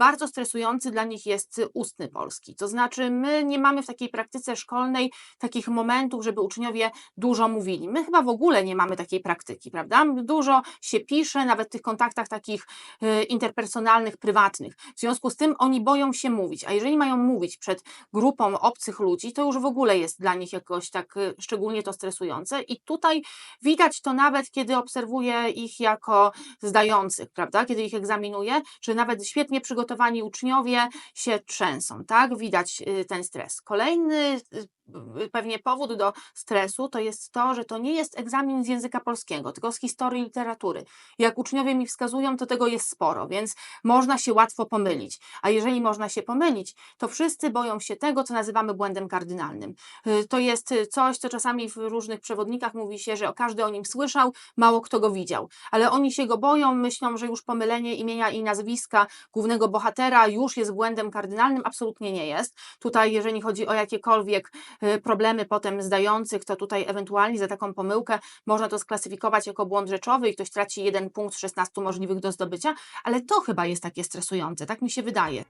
bardzo stresujący dla nich jest ustny polski. To znaczy, my nie mamy w takiej praktyce szkolnej takich momentów, żeby uczniowie dużo mówili. My chyba w ogóle nie mamy takiej praktyki, prawda? Dużo się pisze, nawet w tych kontaktach takich y, interpersonalnych, prywatnych. W związku z tym oni boją się mówić, a jeżeli mają mówić przed grupą obcych ludzi, to już w ogóle jest dla nich jakoś tak y, szczególnie to stresujące i tutaj widać to nawet, kiedy obserwuję ich jako zdających, prawda, kiedy ich egzaminuję, że nawet świetnie przygotowani uczniowie się trzęsą, tak, widać y, ten stres. Kolejny y, pewnie powód do stresu to jest to, że to nie jest egzamin z języka polskiego, tylko z historii literatury. Jak uczniowie mi wskazują, to tego jest sporo, więc można się łatwo pomylić. A jeżeli można się pomylić, to wszyscy boją się tego, co nazywamy błędem kardynalnym. Y, To jest y, coś, co czasami w różnych przewodnikach mówi się, że każdy o nim słyszał, mało kto go widział. Ale oni się go boją, myślą, że już pomylenie imienia i nazwiska głównego bohatera już jest błędem kardynalnym. Absolutnie nie jest. Tutaj, jeżeli chodzi o jakiekolwiek y, problemy potem zdających, to tutaj ewentualnie za taką pomyłkę można to sklasyfikować jako błąd rzeczowy i ktoś traci jeden punkt z 16 możliwych do zdobycia, ale to chyba jest takie stresujące, tak mi się wydaje.